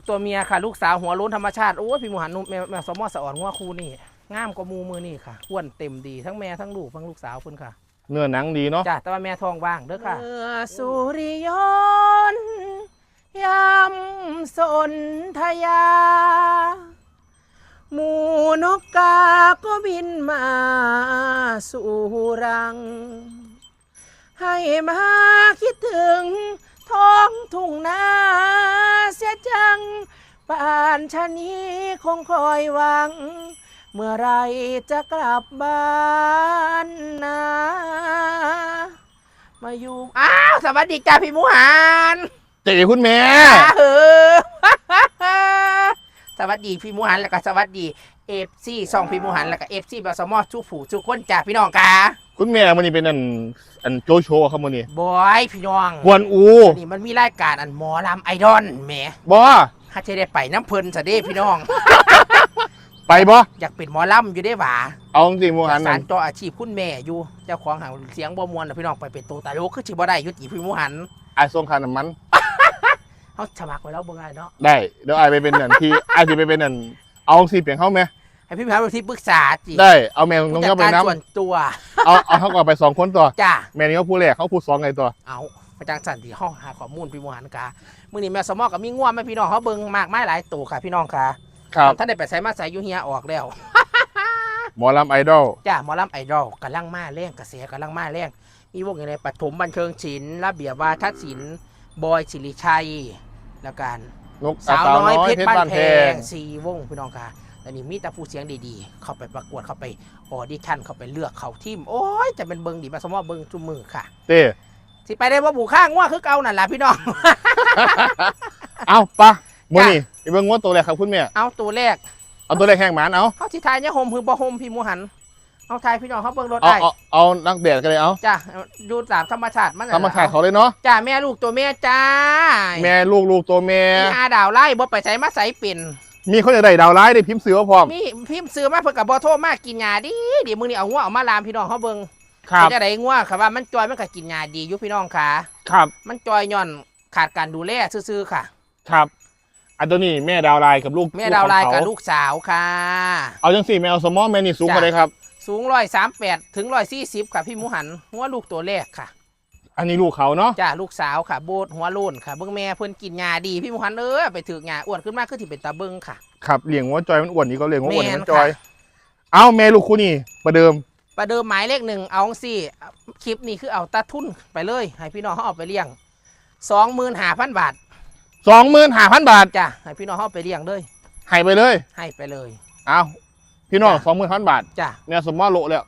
กตัวเมียค่ะ ลูกสาวหัวโล้นธรรมชาติ โอ้ยพี่หมูหันนุ่มแม่แม่สมอสะอ่อนงัวคูนี่งามกว่าหมูมือนี่ค่ะอ้วนเต็มดีทั้งแม่ทั้งลูกทั้งลูกสาวเพิ่นค่ะ เนื้อหนังดีเนาะจ้ะแต่ว่าแม่ทองว่างเด้อค่ะ เมื่อสุริยนต์ยำสนทยา หมูนกกาก็บินมาสู่รัง ให้มาคิดถึง ท้องทุ่งนาเสียจัง ป่านชะนี้คงคอยหวัง เมื่อไรจะกลับบ้านนะ มาอยู่ อ้าว สวัสดีจ้าพี่หมูหันเจ๋คุณแม่จ้าเหอะ สวัสดีพี่หมูหันแล้วก็สวัสดี เอฟซีซองพี่หมูหันแล้วก็เอฟซีบาสมอทุกผู้ทุกคนจ้าพี่น้องกาคุณแม่มันนี่เป็นอันอันโจโชครับมันนี่บอยพี่น้องกวนอูนี่มันมีรายการอันหมอลำไอดอลแหมบอถ้าจะได้ไปน้ำเพลินสะเด้พี่น้อง ไปบออยากเป็นหมอลำอยู่ได้หว่าเอาจริงๆโมหันสานั่รนต่ออาชีพคุณแม่อยู่เจ้าของหางเสียงบ่มวนน่ะพี่น้องไปเป็นตัวตาโลกคือสิบ่ได้อยุติพี่หมูหันไอ้ส่งคาน้ำมันเขาสมัครไว้แล้วบ่ง่ายเนาะได้เดี๋ยวไอ้ไปเป็นอันที่ไอ้ที่ไปเป็นอันเอาสิเปลี่ยนเข้าไหม ให้พี่หมูหันเป็นที่ปรึกษาจิได้เอาแม่น้องผู้จัเข้าดไปการน้ส่วนตัวำเอาเอาเขาก่อนไปสองคนตัวจ้าแม่นี่เขาพูดแรกเขาพูดสองไงตัวเอาประจังสันที่ห้องหาข้อมูลพี่หมูหันกามื้อนี้แม่สมอกับมีง่วงไหมพี่น้องเขาเบิ่งมากมายหลายตัวค่ะพี่น้องค่ะครับท่านได้ไปใส่มาใส่อยู่เฮียออกแล้วหมอลำไอดอลจ้าหมอลำไอดอลกำลังมาแรงกระแสกำลังมาแรงมีวงอย่างไรปฐมบันเทิงศิลป์ระเบียบวาทศิลป์บอยสิริชัยแล้วกันนกสาวน้อยเพชรบ้านแพงงสีวงพี่น้องค่ะ อันนี้มีแต่ผู้เสียงดีๆ เข้าไปประกวดเข้าไปออดิชั่นเข้าไปเลือกเขาทีมโอ้ยจะเป็นเบิงดีมาสมมติว่าเบิงจุมือค่ะเต้สิไปได้ว่าบุข้างว่าคือเก่านั่นแหละพี่น้อง เอาปะโมนี่ไปเบิ่งงวดตัวแรกครับคุณแม่เอาตัวแรก เอาตัวแรกแห้งหมานเอาเขาสิทายเนี่ยโฮมคือบ่โฮมพี่หมูหันเอาทายพี่น้องเขาเบิ่งรถเอาได้เอาเอานักเดดกันเลยเอาจ้าดูตามธรรมชาติมันน่ะทำมาขายเขาเลยเนาะจ้าแม่ลูกตัวแม่จ้า แม่ลูกลูกตัวแม่มีอาดาวไล่บ่ไปใส่มาใส่เป็น มีคนจะได้ดาวร้ายได้พิมพ์เสือพร้อม มีพิมพ์ซื้อมาเพิ่นกับบ่โทรมากินยาดีดีมึงนี่เอางัวเอามาลามพี่น้องเขาเบิ่งครับ จะได้งัวค่ะว่ามันจอยมันก็กินยาดีอยู่พี่น้องค่ะ ครับ มันจอยย่อนขาดการดูแลซื่อๆค่ะ ครับ อันตัวนี้แม่ดาวลายกับลูกแม่ดาวลายกับของเขลูกสาวค่ะ เอาจังสี่แมวสมอแม่นี่สูงกว่าเลยครับ สูงร้อยสามแปดถึงร้อยสี่สิบค่ะพี่หมูหันหัวลูกตัวแรกค่ะ อันนี้ลูกเขาเนาะจ้าลูกสาวค่ะ โบดหัวโลนค่ะเบิ้งแม่เพิ่นกินยาดีพี่หมูหันเอ้ยไปถือกยาอ้วนขึ้นมากขึ้นที่เป็นตาเบิ้งค่ะ ครับเลี้ยงวัวจอยมันอ้วนนี่ก็เลี้ยงวัวอ้วนนี่แม่นมันจอยค่ะเอาแม่ลูกคู่นี่ประเดิมประเดิมหมายเลขหนึ่งเอาสิคลิปนี้คือเอาตาทุนไปเลย ให้พี่น้องเขาเอาไปเลี้ยงสองหมื่นห้าพันบาทสองหมื่นห้าพันบาทจ้ะให้พี่น้องเขาเอาไปเลี้ยงเลยให้ไปเลย ให้ไปเลย เอาพี่น้องจ้ะสองหมื่นพันบาทจ้ะเนี่ยสมอโลแล้ว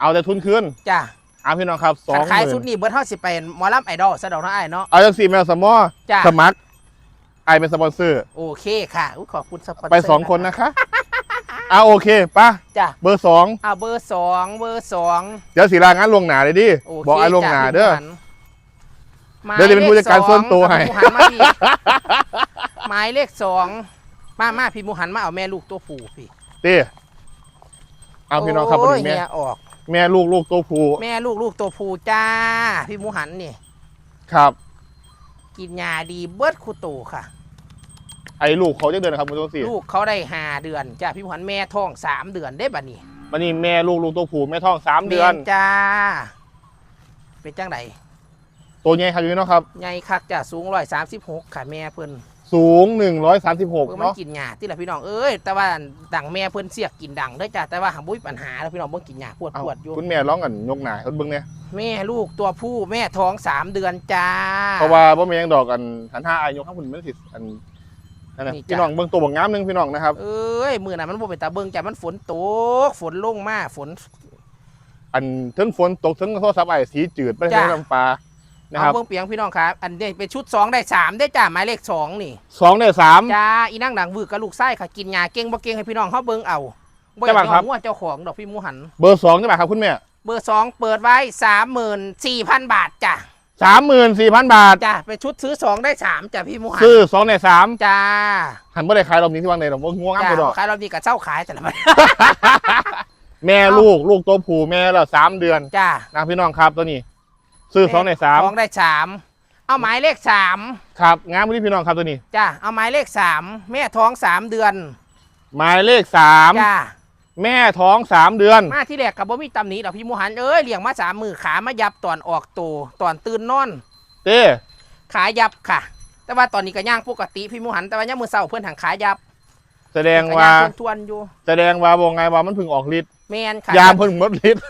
เอาแต่ทุนคืนจ้ะเอาพี่น้องครับสอคังนหขายมื่สุดนนี้เบิร์ดเท่าสิเป็นหมอลำไอดอลสะดอกน้าไอ้ายเนาะ เอาจังสี่แมวสมอจ้ะ สมัครไอเป็นสปอนเซอร์ โอเคค่ะอุ๊ยขอบคุณสปอนเซอร์ไปสองคนนะคะเอาโอเคป่ะจ้ะเบอร์สองเอาเบอร์สองเบอร์สองเดี๋ยวสีลางานลวงหนาเลยดิโอเคบอกไอ้ลวงหนาเด้อ จ้ะเดี๋ยวจะเป็นผู้จัดการส่วนตัวให้ หมายเลขสองมาพี่หมายเลขสองมามาพี่หมูหันมาเอาแม่ลูกตัวผู้พี่เต้เอาพี่น้องครับโอ้วันยนี้แม่เฮียออก แม่ลูกลูกตัวผู้แม่ลูกลูกตัวผู้จ้า พี่หมูหันนี่ ครับ กินยาดีเบิร์ดคูโตค่ะ ไอ้ลูกเขาจะเดินนะครับคุณตัวสี่ลูกเขาได้ห้าเดือนจ้าพี่หมูหันแม่ท้องสามเดือนได้บัดนี้วันนี้แม่ลูกลูกตัวผู้แม่ท้องสามเดือนแม่จ้า เป็นจังไดตัวใหญ่ครับพี่น้องครับ ใหญ่คักจ้าสูงร้อยสามสิบหกค่ะแม่เพิ่น สูงหนึ่งร้อยสามสิบหกเพิ่นมันเนาะกินหญ้าที่ละพี่น้องเอ้ยแต่ว่าดังแม่เพิ่นเสียกกินดังเด้อจ้าแต่ว่าหาบุ้ยปัญหาแล้วพี่น้องเบิ่งกินหญ้าปวดเอาปวดอยู่คุณแม่ร้องกันยกหนาเขาเบิ้งเนี่ยแม่ลูกตัวผู้แม่ท้องสามเดือนจ้าเพราะว่าบ่แม่ยังดอกกันหันห้าอายกข้างคุณมันสิอันนั่นนะนี่จ้ะพี่น้องเบิ้งตัวบักงามหนึงพี่น้องนะครับเอ้ยมื้อนั้นมันบ่เป็นตาเบิ่งจ้ามันฝนตกฝนลงมาฝน อันถึงฝนตกถึงโทรศัพท์ไอ้สีจืดไปจ้ะใช้น้ำปลา นะคเอารับเบิ่งเปียงพี่น้องครับอันนี้เป็นชุดสองได้สามได้จ้าหมายเลขสองนี่สองในสาม จ้าอีนั่งดังวือกับลูกไส้ค่ะกินยาเก่งบ่เก่งให้พี่น้องเขาเบิ่งเอาบ่อยากจ้าบังครับเอาหัวเจ้าของดอกพี่หมูหัน เบอร์สองใช่ไหมครับคุณแม่เบอร์สองเปิดไว้สามหมื่นสี่พันบาทจ้ะสามหมื่นสี่พันบาท จ้ะเป็นชุดซื้อสองได้สามจ้ะพี่หมูหันซื้อสองในสามจ้าหันบ่ได้ขายรอบนี้ที่วางในหรอกว่าง่วงจ้าไปดอก ขายเราดีกับเจ้าขายแต่ละมัน แม่ลูกลูกตัวผู้แม่ละสามเดือนจ้านะพี่น้องครับตัวนี้ ซื้อสองในสามสองได้สามเอาหมายเลขสามครับงามพี่พี่น้องครับตัวนี้จ้ะเอาหมายเลขสามแม่ท้องสามเดือน หมายเลขสามจ้าแม่ท้องสามเดือน มาที่แรกกับบ่มีตำหนิดอกพี่หมูหันเอ้ยเลี้ยงมาสามมือขามายับตอนออกโตตอนตื่นนอน เต้ขายับค่ะ แต่ว่าตอนนี้ก็ย่างปกติพี่หมูหันแต่ว่าย่างมือเศร้าเพื่อนทางขายับ แสดงว่าก็ย่ทวนๆอยู่ แสดงว่าบอกไงว่ามันเพึ่งออกฤทธิ์แมนค่ะยามเพิ่งหมดฤทธิ์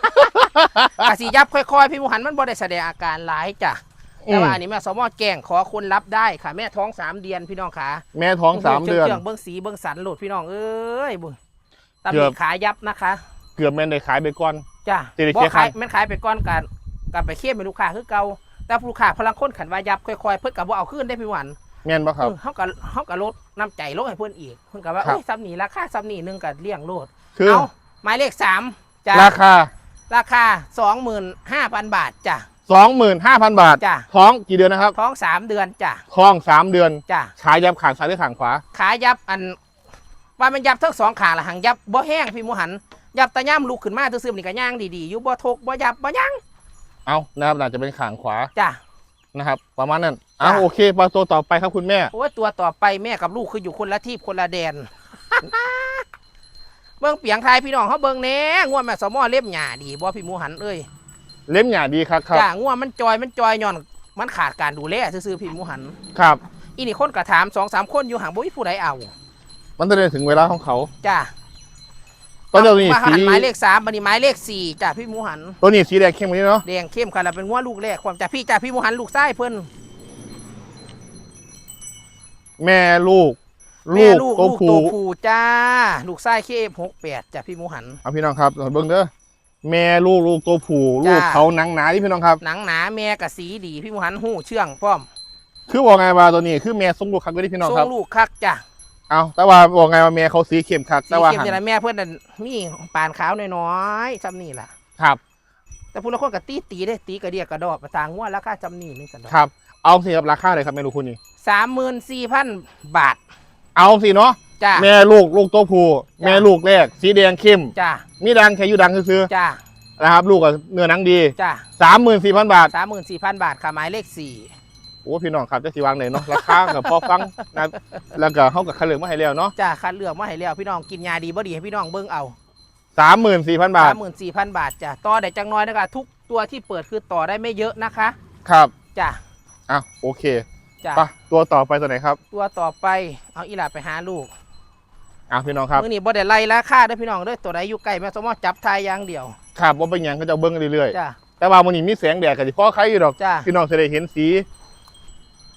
กสียับค่อยๆ พี่หมูหันมันบ่ได้แสดงอาการหลายจ้ะแต่ว่าอันนี้แม่สมอแกล้งขอคนรับได้ค่ะ แม่ท้องสามเดือนพี่น้องขาแม่ท้องสามเดือนเชื่องๆเบิ้งสีเบิ้งสันโหลดพี่น้องเอ้ยบุญตำหเกืนิอบขายับนะคะ เกือบแม่นได้ขายไปก่อนจ้ะสิริบ่เคียขายครับแม่นขายไปก้อนกันกันไปเคี่ยมเป็นลูกค้าคือเก่าแต่ลูกค้าพลังคนขันว่ายับค่อยๆเพิ่นกับว่าเอาขึ้นได้พี่หวันแม่นปะครับเออเขากับเขากับลดน้ำใจลดให้เพื่อนอีกเพื่อนกับว่าครับเอ้ยซ้ำนี่ราคาซ้ำนี่หนึงกับเลี่ยงโลดคือเอาหมายเลขสามจ้ะราคา ราคาสองหมื่นห้าพันบาทจ้ะ 25,000 บาท จ้ะ ท้องกี่เดือนนะครับท้องสามเดือนจ้ะท้องสามเดือนจ้ะขายยับขางซ้ายหรือขางขวา ขายับอัน ว่ามันยับทั้งสองขาละหังยับบ่แห้งพี่หมูหัน ยับตะย่ำลุกขึ้นมาซื่อๆนี่ก็ย่างดีๆอยู่บ่ทกบ่ยับบ่ย่างเอานะครับน่าจะเป็นขางขวาจ้ะ นะครับ ประมาณนั้นเอาจ้ะโอเคไปตัวต่อไปครับคุณแม่ โอ้ยตัวต่อไปแม่กับลูกคืออยู่คนละที่คนละแดน เบิ่งเปียงไทยพี่น้องเขาเบิ่งแหน่ง่วงแม่สมอเล็บหญ้าดีบ่พี่หมูหันเอ้ยเล่มหยาดีครับครับจ้าง่วงมันจอยมันจอยย่อนมันขาดการดูแลซื่อๆพี่หมูหันครับ อีนี่คนก็ถามสองสามคนอยู่ห่างบ่มีผู้ใดเอา มันจะได้ถึงเวลาของเขาจ้าตอนเดียวนี้มาสีหันหมายเลขสามบันนี้หมายเลขสี่จ้าพี่หมูหัน ตัวนี้สีแดงเข้มกว่านี้เนาะแดงเข้มค่ะแล้วเป็นงัวลูกแรกความจ้าพี่จ้าพี่หมูหันลูกไส้เพิ่นแม่ลูก แม่ลูกลูกตัวลูกผู้ตัวผู้จ้า ลูกไส้เคฟหกแปดจ้าพี่หมูหัน เอาพี่น้องครับเบิ่งเด้อแม่ลูกลูกตัวผู้จ้า ลูกเขาหนังหนาที่พี่น้องครับ หนังหนาแม่กับสีดีพี่หมูหันหูเชื่องพร้อมคือบอกไงว่าตัวนี้คือแม่ทรงลูกคักก็ได้พี่น้องทรครับงลูกคักจ้าเอาแต่ว่าบอกไงว่าแม่เขาสีเข้มคักสีแต่ว่าเข้มหันจะละแม่เพื่อนนั่นมีปานขาวน้อยๆจำนี่ล่ะ ครับ แต่ผู้ละคนกับตีตีได้ตีกระเดียกกระดอกประทางงัวราคาจำนี่นี่กันดอกครับ เอาสิครับราคาเลยครับแม่ลูกคุณนี่สามหมื่นสี่พันบาท เอาสิเนาะจ้าแม่ลูกลูกตัวผู้จ้าแม่ลูกแรก สีแดงเข้มจ้ามีดังแค่อยู่ดังซื้อจ้าๆนะครับลูกกับเนื้อหนังดีจ้าสามหมื่นสี่พันบาทสามหมื่นสี่พันบาทค่ะหมายเลขสี่โอ้พี่น้องครับจะสิวางไหนเนาะราคากับพอฟังนะแล้วก็เขากับคันเหลืองมาให้แล้วเนาะจ้าคัดเลือกมาให้แล้วพี่น้องกินยาดีบ่ดีให้พี่น้องเบิ่งเอาสามหมื่นสี่พันบาทสามหมื่นสี่พันบาทจ้ะต่อได้จังน้อยนะคะทุกตัวที่เปิดคือต่อได้ไม่เยอะนะคะ ครับจ้ะอะโอเค จ้ะไปตัวต่อไปตัวไหนครับตัวต่อไปเอาอีหลาไปหาลูกอะพี่น้องครับมื้อนี้บ่ได้ไล่ราคาเด้อพี่น้องเด้อตัวใดอยู่ใกล้แม่สมอจับทายอย่างเดียวครับว่าเป็นหยังก็จะเบิ้งเรื่อยจ้ะ ๆแต่ว่ามันนี่มีแสงแดดกับที่พ่อใครอยู่ดอกจ้ะ พี่น้องจะได้เห็นสี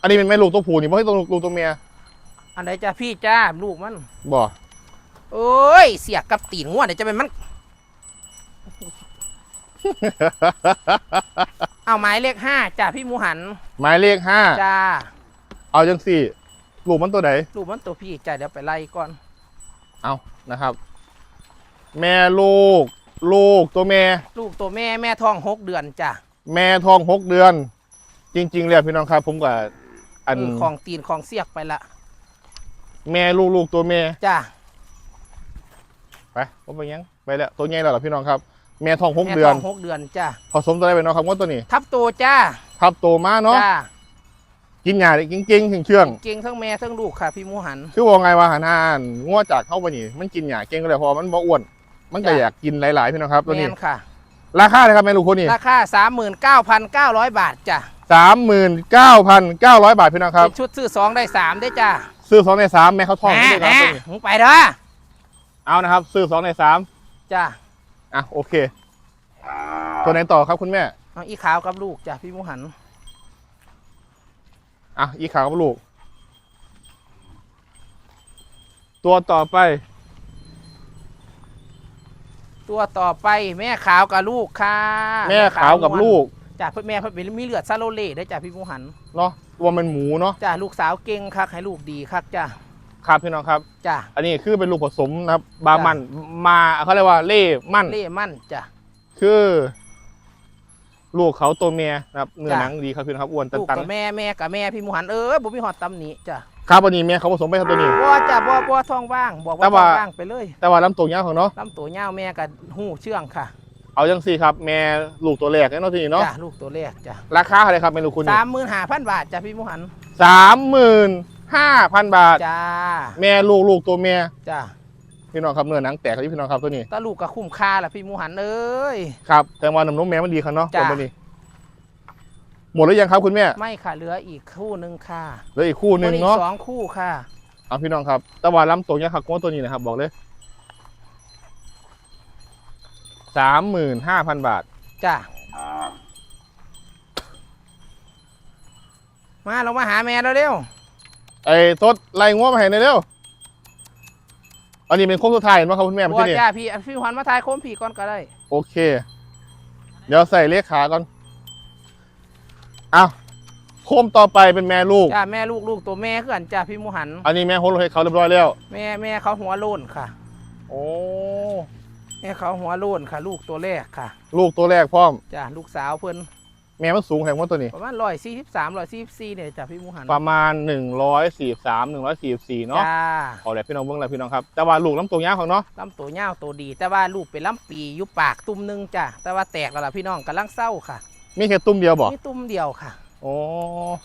อันนี้เป็นแม่ลูกตัวผู้นี่ไม่ใช่ตัวลูกตัวเมียอันใดจ้ะพี่จ้าลูกมัน บ่โอ้ย เสียกับตีนง่วเดี๋ยวจะเป็นมัน เอาหมายเลขห้าจ้ะพี่หมูหัน หมายเลขห้าจ้า เอาจังสี่ลูกมันตัวไหนลูกมันตัวพี่จ้ะเดี๋ยวไปไล่ก่อน เอานะครับ แม่ลูก ลูกตัวแม่ ลูกตัวแม่แม่ท้องหกเดือนจ้ะแม่ท้องหกเดือน จริง ๆ แล้วพี่น้องครับ ผมกับอันเออของตีนของเสียกไปละแม่ลูกลูกตัวแม่จ้ะไปผมไปยังไปแล้วตัวใหญ่แล้วเหรอพี่น้องครับ แม่ท้องหกแม่เดือนท้องหกเดือนจ้ะผสมตัวอะไรไปน้องครับว่าตัวนี้ ทับโตจ้าทับโตมาเนาะจ้า กินหญ้าได้จริงๆถึงเชื่องเก่งทั้งแม่ทั้งลูกค่ะ พี่หมูหันคือว่าไงว่าหันหานงัวจากเข้าไปนี่มันกินหญ้าเก่งก็เลยเพอมันบ่อ้วน มันก็จ้ะ อยากกินหลายๆพี่น้องครับ ตัวแมนี้นค่ะ ราคาเลยครับแม่ลูกคนนี้ราคาสามหมื่นเก้าพันเก้าร้อยบาทจ้ะสามหมื่นเก้าพันเก้าร้อยบาทพี่น้องครับ เป็นชุดซื้อสองได้สามได้จ้าซื้อสองในสามแม่เขาทองด้วยครับแหตัวมนี้มึงไปเด้อเอานะครับ ซื้อสองในสามจ้าอะโอเค ตัวไหนต่อครับคุณแม่ เอาอีขาวกับลูกจ้ะพี่หมูหัน อะอีขาวกับลูก ตัวต่อไป ตัวต่อไปแม่ขาวกับลูกค่ะแม่ขาวกับลูกจ้ะเพื่อแม่เพื่อมีเลือดซาโลเล่ได้จ้ะพี่หมูหันเนาะตัวมันหมูเนาะจ้ะลูกสาวเก่งคักให้ลูกดีคักจ้ะครับพี่น้องครับจ้ะอันนี้คือเป็นลูกผสมนะครับบาจ้ะมันมาเขาเรียกว่าเล่มั่นเล่มั่นจ้ะคือ ลูกเขาตัวเมียนะครับเนื้อจ้ะหนังดีครับพี่น้องครับอ้วนตัลูกนกับแม่แม่กับแม่พี่หมูหันเออบ่มีหอดตำหนิจ้ะๆครับอันนี้เมียเขาผสมไปครับตัวนี้ บ่จ้ะบ่บ่ท้องว่าง บอกแต่ว่าท้ว่า องว่างไปเลยแต่ว่าลำตัวยาวของเนาะลำตัวยาวแม่กับหูเชื่องค่ะเอาจังสี่ครับแม่ลูกตัวแรกเนาะทีนี้เนาะจ้ะลูกตัวแรกจ้ะราคาเท่าไหร่ครับแม่ลูกคุณสามหมื่นห้าพันบาทจ้ะพี่หมูหันสามหมื่นห้าพันบาท จ้าแม่ลูกลูกตัวแม่จ้ะ พี่น้องครับเนื้อหนังแตกครับพี่น้องครับตัวนี้ตาลูกก็คุ้มค่าละพี่หมูหันเอ้ย ครับแต่ว่าน้ำนมแม่มันดีครับเนาะจ้ะ ตัวนี้หมดแล้วยังครับคุณแม่ไม่ค่ะเหลืออีกคู่หนึ่งค่ะเหลืออีกคู่หนึ่งอีกเนาะ สองคู่ค่ะ เอาพี่น้องครับแต่ว่าลำตัวเนี้ยครับตัวนี้นะครับ บอกเลยสามหมื่นห้าพันบาท จ้ะ มาเรามาหาแม่แล้วเร็วไอ้ทศไล่งัวมาให้หน่อยเร็ว อันนี้เป็นโค้งสุดท้ายเห็นไหมครับคุณแม่บัเมื่อวกี้นี่จ้าพี่พี่หวันมาทายโค้มผีก่อนก็ได้ โอเค เดี๋ยวใส่เลขขาก่อนอ้าวโค้มต่อไปเป็นแม่ลูก จ้าแม่ลูกลูกตัวแม่คือกันจ้าพี่หมูหัน อันนี้แม่โฮลให้เขาเรียบร้อยแล้ว แม่แม่เขาหัวโลนค่ะ โอ้ แม่เขาหัวโลนค่ะ ลูกตัวแรกค่ะ ลูกตัวแรกพร้อม จ้าลูกสาวเพิ่น แม่มันสูงแข่งว่าตัวนี้ ประมาณร้อยสี่สิบสามร้อยสี่สิบสี่เนี่ยจ้าพี่หมูหันประมาณ143 144เนาะจ้าเอาแหละพี่น้องเบิ้งแหละพี่น้องครับ แต่ว่าลูกลำตัวยาวของเนาะลำตัวยาวตัวดี แต่ว่าลูกเป็นลำปีอยู่ปากตุ่มหนึงจ้าแต่ว่าแตกแล้วล่ะพี่น้องกำลังเศร้าค่ะมีแค่ตุ้มเดียวบอกนี่ตุ่มเดียวค่ะ โอ้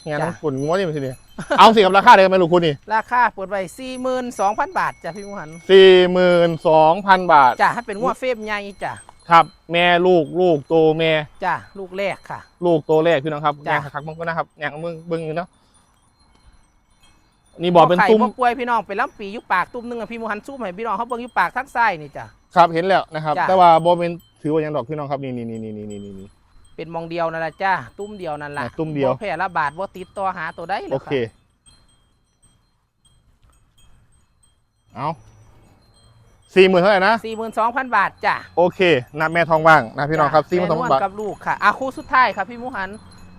งานจ้ะน้ำฝุ่นงัวนี่มันทีนี้เอาสิกับราคาเดียวกันไหมลูกคุณนี่ราคาเปิดไว้สี่หมื่นสองพันบาทจ้ะพี่หมูหันสี่หมื่นสองพันบาท จ้ะให้เป็นงัวเฟมใหญ่จ้ะ ครับ แม่ลูกลูกโตแม่ จ้ะลูกแรกค่ะ ลูกโตแรกพี่น้องครับจ้ะแย่งคักๆมึงก็นะครับแย่งมึงเบิ้งอยู่เนาะนี่บอกเป็นไข่ตุ้มบ่ป่วยพี่น้องเป็นลำปีอยู่ปากตุ่มหนึงอะพี่หมูหันสู้ให้พี่น้องเขาเบิ่งอยู่ปากทั้งไส้นี่จ้ะ ครับเห็นแล้วนะครับ จ้ะ แต่ว่าบอเป็นถือว่ายังดอกพี่น้องครับนี่นี่นี่นี่นี่นี่นี่ เป็นมองเดียวนั่นแหละจ้ะตุ่มเดียวนั่นแหละอะตุ่มเดียว บ่แพร่ระบาดบ่ติดต่อหาตัวได้เลโอยเค ค่ะเอา สี่หมื่นเท่าไหร่นะ สี่หมื่นสองพันบาทจ้ะโอเคนับแม่ทองว่างนะพี่น้องครับสี่หมื่นสองพันแม่วบาทกับลูกค่ะอะคู่สุดท้ายค่ะพี่หมูหัน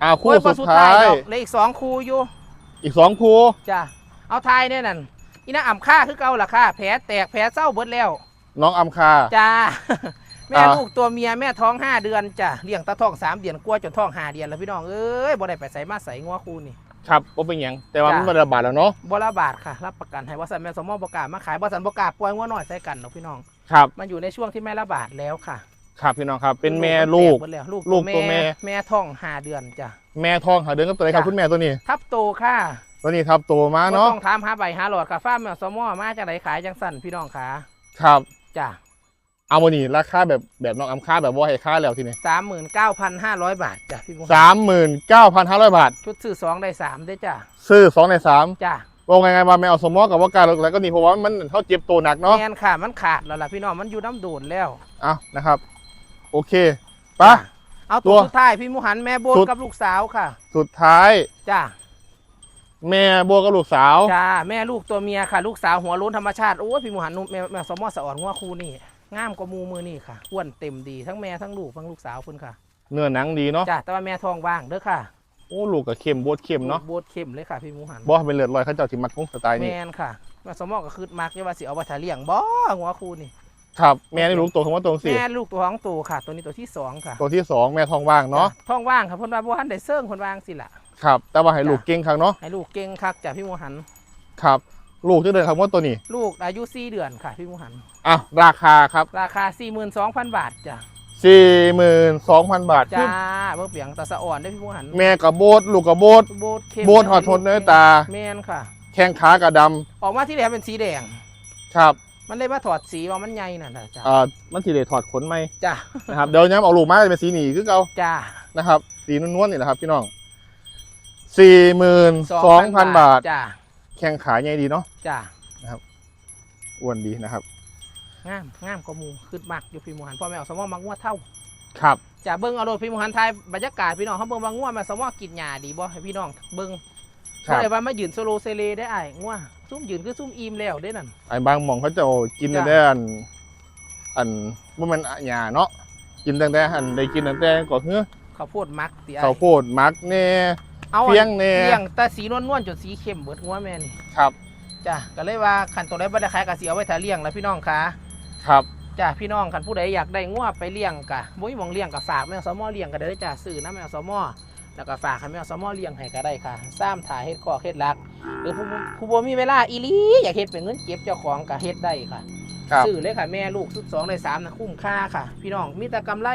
อ่าคู่โอ้ยบ่สุดท้ายดอกเหลยอีกสองคู่อยู่อีกสองคู่จ้ะเอาทายเนี่ยนั่นอีน่าอ่ำค่าคือเก่าล่ะค่ะแผลแตกแผลเศร้าเบิดแล้ว น้องอัมคาจ้าแม่อ่าลูกตัวเมียแม่ท้องห้าเดือนจ้ะเลี้ยงตาท้องสามเดือนกลัวจนท้องห้าเดือนแล้วพี่น้องเอ้ยบ่ได้ไปใส่มาใส่งัวคูนี่ ครับว่าเป็นหยังแต่ว่าจ้ะ มันมาระบาดแล้วเนาะบ่ละบาทค่ะ รับประกันให้ว่าสันแม่สมอประกล้ามาขายว่าสันประกล้าปล่อยงัวน้อยใส่กันเนาะพี่น้อง ครับมันอยู่ในช่วงที่แม่ระบาดแล้วค่ะครับพี่น้องครับ เป็นแม่ลูกเบิดแล้วลูกลูกตัวแม่ แม่ท้องห้าเดือนจ้ะ แม่ทองหาเดินกับตัวไหนครับจ้ะ คุณแม่ตัวนี้ ทับโตค่ะตัวนี้ครับโตมาบ่เนาะต้องถามหาใบหาหลอดค่ะฟ้าร์มแม่สมอมาจากไหนขายจังสั่นพี่น้องขาครับ จ้ะ เอาวันนี้ราคาแบบแบบน้องอัมคาแบบว่าให้ค่าแล้วทีนี้สามหมื่นเก้าพันห้าร้อยบาทจ้ะพี่บุญสามหมื่นเก้าพันห้าร้อยบาท ชุดซื้อสองได้สามได้อจ้ะซื้อสองในสามจ้ะว่าไงไงมาแมวสมอกับว่าการแล้วก็นี่เพราะว่ามันเขาเจ็บตัวหนักเนาะแมนค่ะมันขาดแล้วล่ะพี่น้องมันอยู่น้ำโดนแล้วเอานะครับ โอเคปะเอาตัตัววสุดท้ายพี่หมูหันแม่โบนสุดกับลูกสาวค่ะ สุดท้ายจ้าแม่บัวกับลูกสาว จ้า แม่ลูกตัวเมียค่ะ ลูกสาวหัวโล้นธรรมชาติ โอ้ยพี่หมูหันนุ่มแม่แม่สมอสะอ่อนงัวคู่นี่ งามกว่าหมูมือนี่ค่ะอ้วนเต็มดีทั้งแม่ทั้งลูกทั้งลูกสาวคุณค่ะเนื้อหนังดีเนาะจ้าแต่ว่าแม่ท้องว่างเด้อค่ะโอ้ลูกกับเค็มบดเค็มเนาะโบดเข้มเลยค่ะพี่หมูหันบ่ให้เป็นเลือดลอยเขาเจ้าที่มักกุ้งสไตล์แมนี้นค่ะแม่สมอก็คือมักจะว่าสิเอาไปถ่ายเลี้ยงบ่งัวคู่นี่ครับแม่นี่ลูกตัวคำว่าตัวสี่แม่ลูกตัวของตัวค่ะ ตัวนี้ตัวที่สองค่ะ ตัวที่สองแม่ทองว่างเนาะจ้ท้องว่างค่ะเพิ่นว่าบ่ทันได้เซิ่งเพิ่นวางสิล่ะครับ แต่ว่าให้ลูกเก่งครั้งเนาะให้ลูกเก่งคักจ้ะพี่หมูหันครับ ลูกจะเดินคำว่าตัวนี้ลูกอายุ4เดือนค่ะพี่หมูหัน อะราคาครับราคา 42,000 บาทจ้ะสี่หมื่นสองพันบาทจ้าเบิ่งเปียงตาสะอ่อนได้อพี่หมูหันแม่กับโบดลูกกับโบด โบดเข้มโบดหอดทนเนื้อตา แม่นค่ะ แข้งขากับดออกมาที่แรกเป็นสีแดงำครับมันเลยมาถอดสีว่ามันใหญ่น่ะนะจ้ะเอ่อมันสีเดถอดขนไหมจ้ะนะครับเดี๋ยวย้ำเอาลูกมาจะเป็นสีหนีคือเก่าจ้า นะครับสีนวลๆนี่แหละครับพี่น้องสี่หมื่นสองพันบาท จ้า แข้งขาใหญ่ดีเนาะจ้าอ้วนดีนะครับงามงามกว่าหมูขึ้นมากอยู่พี่หมูหันพ่อแม่เอาสมองมักงัวเท่าครับจ้าเบิ่งเอาโลดพี่หมูหันทายบรรยากาศพี่น้องเขาเบิ่งว่างัวมาสมองกินหญ้าดีบ่ให้พี่น้องเบิ่งครับบ่ได้ว่ามายืนโซโลเซเลได้อ้ายงัวซุ่มยืนคือซุ่มอิ่มแล้วเด้นั่นไอ้บางหมองเขาจะเอากินจ้ะได้อันอันว่ามันหยาเนาะกินตั้งแต่อันได้กินตั้งแต่ก่อนเฮ้อข้าวโพดมักติอ้ายข้าวโพดมักแน่ เอาเพียงแน่เลี้ยงแต่สีนวลๆจนสีเข้มเบิดงัวแม่นี่ครับจ้ะก็เลยว่าขันตัวใดบ่ได้ขายก็สิเอาไว้ถ้าเลี้ยงแล้วพี่น้องคะครับจ้ะพี่น้องคันผู้ใดอยากได้งัวไปเลี้ยงกะบ่มีหมองเลี้ยงก็ฝากแม่สมอเลี้ยงก็ได้จ้ะซื้อน้ำแม่สมอแล้วก็ฝากให้แม่สมอเลี้ยงให้ก็ได้ค่ะซ้ำถ่ายเฮ็ดข้อเฮ็ดหลัก หรือผู้ผู้บ่มีเวลาอีหลีอยากเฮ็ดเป็นเงินเก็บเจ้าของก็เฮ็ดได้ค่ะครับซื้อเลยค่ะแม่ลูกสุดสองได้สามนะคุ้มค่าค่ะ พี่น้องมีแต่กำไร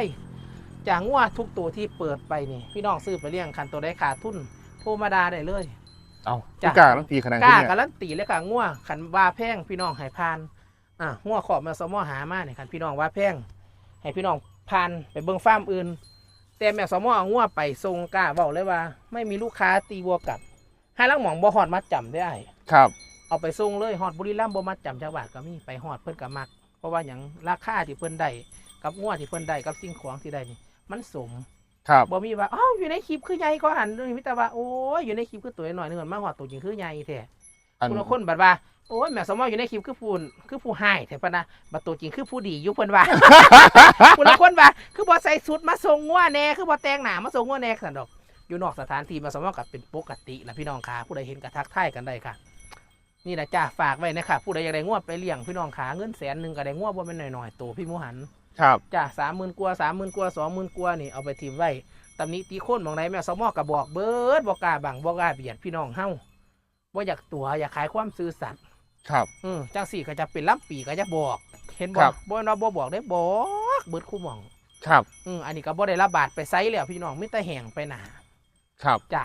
จากงัวทุกตัวที่เปิดไปนี่ พี่น้องซื้อไปเลี้ยงคันตัวได้ขาดทุนโทรมาดาได้เลย เอาจ้ะพี่กล้าตั้งตีขนาดกนี้ล้าเนี่ยการันตีเลยค่ะงัวขันว่าแพงพี่น้องให้พานอะงัวขอบมาสมอหามาเนี่ยคันพี่น้องว่าแพงให้พี่น้องพานไปเบิ่งฟาร์มอื่น แต่แม่สมอเอางัวไปทรงกล้าบอกเลยว่า ไม่มีลูกค้าตีวัวกลับให้ลังหมองบ่ฮอดมัดจำได้ครับ เอาไปส่งเลยฮอดบุรีรัมย์บ่มัดจำจังหวัดก็มีไปฮอดเพิ่นก็มัก เพราะว่าหยังราคาที่เพิ่นได้กับงัวที่เพิ่นได้กับสิ่งของที่ได้นี่ มันสมครับบ่มีว่าอ้าวอยู่ในคลิปคือใหญ่กว่าหันมีแต่ว่าโอ้ยอยู่ในคลิปคือตัวน้อยๆนึงมาฮอดตัวจริงคือใหญ่แท้อันคุณคนบัดว่าโอ้ยแม่สมออยู่ในคลิปคือผู้คือผู้ให้แต่ปะนะบัดตัวจริงคือผู้ดีอยู่เพิ่นว่าคุณคนว่าคือบ่ใส่สุดมาส่งงัวแน่คือบ่แต่งหน้ามาส่งงัวแน่ซั่นดอกอยู่นอกสถานที่มาสมอกับเป็นปกติล่ะพี่น้องค่ะผู้ใดเห็นก็ทักทายกันได้ค่ะนี่นะจ้าฝากไว้นะคะผู้ใดอยากได้งวดไปเลี้ยงพี่น้องขาเงินแสนหนึ่งก็ได้งวดว่าเป็นหน่อยๆตัวพี่หมูหัน ครับจ้าสามหมื่นกว่าสามหมื่นกว่าสองหมื่นกว่านี่เอาไปทิมไว้ตำหนี้ตีโค่นมองไหนแม่สมอกับบอกเบิดบอกกล้าบังบอกกล้าเบียดพี่น้องเฮาว่าอยากตัวอยากขายความซื่อสัตย์ครับอืมจังสี่ก็จะเป็นล้ำปีก็จะบอก เห็นบครัอกบบ่เนาะบ่บอกได้บอกเบิดคู่หมอง ครับ อืมอันนี้ก็บ่ได้ระบาดไปไซแล้วพี่น้องมิแต่แห่งไปหนาครับจ้า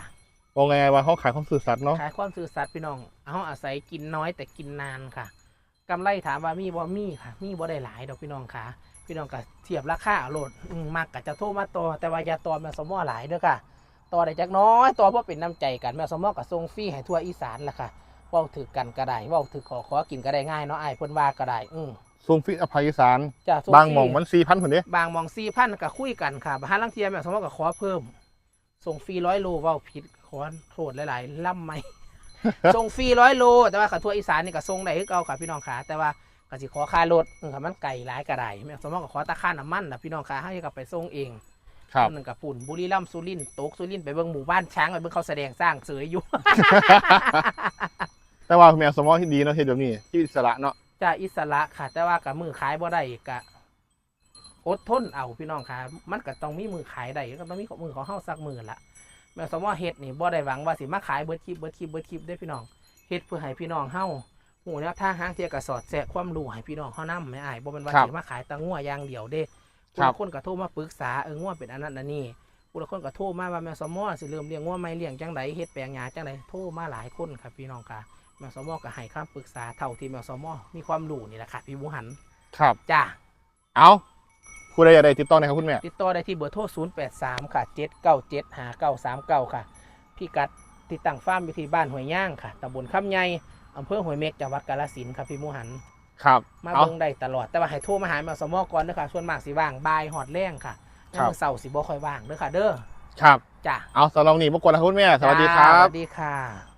ว่าไงว่าเขาขายความสื่อสัตย์เนาะขายความซื่อสัตย์พี่น้องเอาอาศัยกินน้อยแต่กินนานค่ะ กำไรถามว่ามีบ่มีค่ะ มีบ่ได้หลายดอกพี่น้องค่ะ พี่น้องก็เทียบราคาเอาโลดอืมมากก็จะโทรมาต่อแต่ว่าอย่าต่อแม่สมอหลายเด้อค่ะต่อได้จักน้อยต่อเพราะเป็นน้ำใจกันแม่สมอก็ส่งฟรีให้ทั่วอีสานล่ะค่ะเว้าถือกันก็ได้เว้าถือขอขอกินก็ได้ง่ายเนาะอ้ายเพิ่นว่าก็ได้อืมซุ่มฟิอภัยอีสานจ้ะส่บางฟรีหม่องมันสี่พันคนนี้บางหมองสี่พันก็คุยกันค่ะบางลังเทียแม่สมมติก็ขอเพิ่ม ส่งฟรีร้อยโลเว่าผิดขอโทษหลาย ๆล่ำไหม ส่งฟรีร้อยโล แต่ว่าขัทั่วอีสานนี่ก็ส่งได้คือเก่าค่ะพี่น้องขาแต่ว่าก็สิขอค่ารถเออค่ะมันไกลหลายกระไดแม่สมมติก็ขอตาค่าน้ำมันนะพี่น้องขาให้กับไปส่งเองครับนนึงกับปุ่นบุรีรัมย์สุรินทร์โตกสุรินทร์ไปเบิ่งหมู่บ้านช้างไปเบิ่งเขาแสดงสร้างเสยอยู่ แต่ว่าแมวสมอที่ดีเนาะเฮ็ดแบบนี้ที่อิสระเนาะจะอิสระค่ะ แต่ว่ากับมือขายบ่ได้กะอดทนเอาพี่น้องค่ะ มันก็ต้องมีมือขายได้ก็ต้องมีมือของเฮาสักมือละ แม้สมมติว่าเฮ็ดนี่บ่ได้หวังว่าสิมาขายเบิดคลิปเบิดคลิปเบิดคลิปได้อพี่น้องเฮ็ดเพื่อให้พี่น้องเฮาหูแนวทางหางเทียก็สอดแทรกความรู้ให้พี่น้องเฮานำไม่อายบ่เป็นว่าสิมาขายแตะงัวอย่างเดียวเด้ผู้ละคนก็โทรมาปรึกษาเอองัวเป็นอันนั้นอันนี้ผู้ละคนก็โทรมาว่าแม่สมอสิเริ่มเลี้ยงงัวไม่เลี้ยงจังไดเฮ็ดแปลงหญ้าจังไดโทรมาหลายคนครับพี่น้องค่ะแมวสมอก็ให้คำปรึกษาเท่าที่แมวสมอมีความรู้นี่แหละค่ะพี่หมูหันครับจ้าเอา ผู้ใดอยากได้ติดต่อหนะครับคุณแม่ ติดต่อได้ที่เบอร์โทร 0 8 3 ค่ะ 797 5 9 3 9 ค่ะพี่กัดติดตั้งฟาร์มอยู่ที่บ้านห้วยย่างค่ะตำบลคำใหญ่อำเภอห้วยเม็กจังหวัดกาฬสินธุ์ค่ะพี่หมูหัน ครับมาเอา เบิ่งได้ตลอดแต่ว่าให้โทรมาหาแมวสมอก่อนเด้อค่ะส่วนมากสิว่างบ่ายหอดแรงค่ะครับมื้อเสาร์สิบ่ค่อยว่างเด้อค่ะ เด้อครับ จ้าเอาสำหรับวันนี้พวกคนนะครับคุณแม่ สวัสดีครัจ้าสบ วัสดีค่ะ